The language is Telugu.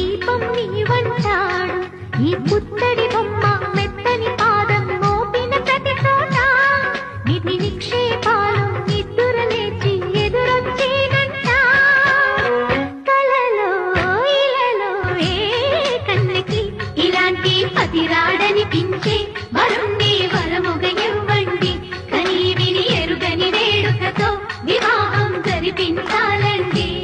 దీపం నీవంచాడు ఈ పుత్తడి బొమ్మ మెత్తని పాదం మోపిన ప్రతి చోట. నిధి నిక్షేపాలు ఇలలో ఏ కన్నకి ఇలాంటి పతిరాడని పించే వరుణ్ణి వరముగ ఇవ్వండి. ఎరుగని వేడుకతో వివాహం జరిపించాలండి.